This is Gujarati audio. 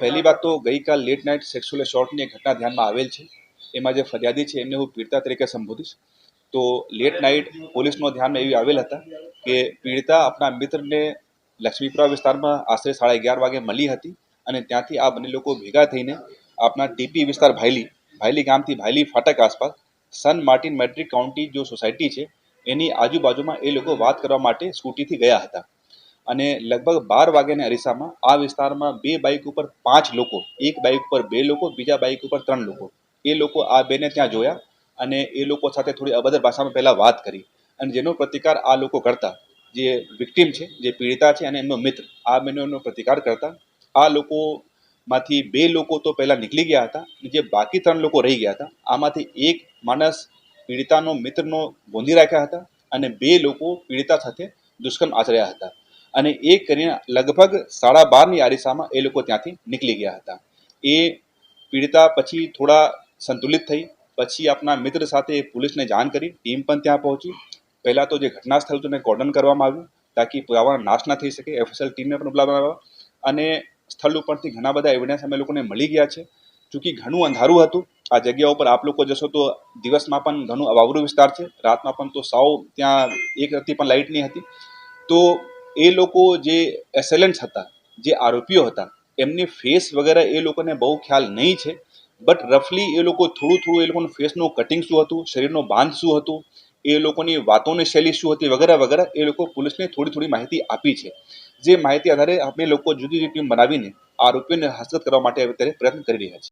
પહેલી વાત તો ગઈકાલ લેટ નાઇટ સેક્સ્યુઅલ શોર્ટની એક ઘટના ધ્યાનમાં આવેલ છે. એમાં જે ફરિયાદી છે, એમને હું પીડિતા તરીકે સંબોધીશ. તો લેટ નાઇટ પોલીસનો ધ્યાનમાં એવી આવેલ હતા કે પીડિતા આપણા મિત્રને લક્ષ્મીપુરા વિસ્તારમાં આશરે સાડા અગિયાર વાગે મળી હતી અને ત્યાંથી આ બંને લોકો ભેગા થઈને આપણા ટીપી વિસ્તાર ભાયલી ભાયલી ગામથી ભાયલી ફાટક આસપાસ સન માર્ટિન મેટ્રિક કાઉન્ટી જો સોસાયટી છે, એની આજુબાજુમાં એ લોકો વાત કરવા માટે સ્કૂટીથી ગયા હતા. અને લગભગ બાર વાગ્યાના અરીસામાં આ વિસ્તારમાં બે બાઇક ઉપર પાંચ લોકો, એક બાઇક ઉપર બે લોકો, બીજા બાઇક ઉપર ત્રણ લોકો. એ લોકો આ બેને ત્યાં જોયા અને એ લોકો સાથે થોડી અભદ્ર ભાષામાં પહેલાં વાત કરી અને જેનો પ્રતિકાર આ લોકો કરતા, જે વિક્ટીમ છે, જે પીડિતા છે અને એમનો મિત્ર, આ બંનેનો પ્રતિકાર કરતા. આ લોકોમાંથી બે લોકો તો પહેલાં નીકળી ગયા હતા જે બાકી ત્રણ લોકો રહી ગયા હતા, આમાંથી એક માણસ પીડિતાનો મિત્રનો ગોંધી રાખ્યા હતા અને બે લોકો પીડિતા સાથે દુષ્કર્મ આચર્યા હતા. અને એ કરીને લગભગ સાડા બારની આરીસામાં એ લોકો ત્યાંથી નીકળી ગયા હતા. એ પીડિતા પછી થોડા સંતુલિત થઈ. પછી આપણા મિત્ર સાથે પોલીસને જાણ કરી. ટીમ પણ ત્યાં પહોંચી. પહેલાં તો જે ઘટના સ્થળ હતું એને કોર્ડન કરવામાં આવ્યું, તાકી પુરાવાનો નાશ ના થઈ શકે. એફએસએલ ટીમને પણ બોલાવવામાં અને સ્થળ ઉપરથી ઘણા બધા એવિડન્સ અમે લોકોને મળી ગયા છે. ચૂંકि ઘણું અંધારું હતું. આ જગ્યા ઉપર આપ લોકો જશો તો દિવસમાં પણ ઘણું અવાવરું વિસ્તાર છે. રાતમાં પણ તો સાવ ત્યાં એક હતી પણ લાઇટ નહીં હતી. તો એ લોકો જે એસેલન્ટ્સ હતા, જે આરોપીઓ હતા, એમની ફેસ વગેરે એ લોકોને બહુ ખ્યાલ નહીં છે. બટ રફલી એ લોકો થોડું થોડું એ લોકોનું ફેસનું કટિંગ શું હતું, શરીરનો બાંધ શું હતું, એ લોકોની વાતોની શૈલી શું હતી વગેરે વગેરે એ લોકો પોલીસને થોડી થોડી માહિતી આપી છે. જે માહિતી આધારે આપણે લોકો જુદી જુદી ટીમ બનાવીને આરોપીઓને હસ્તગત કરવા માટે અત્યારે પ્રયત્ન કરી રહ્યા છે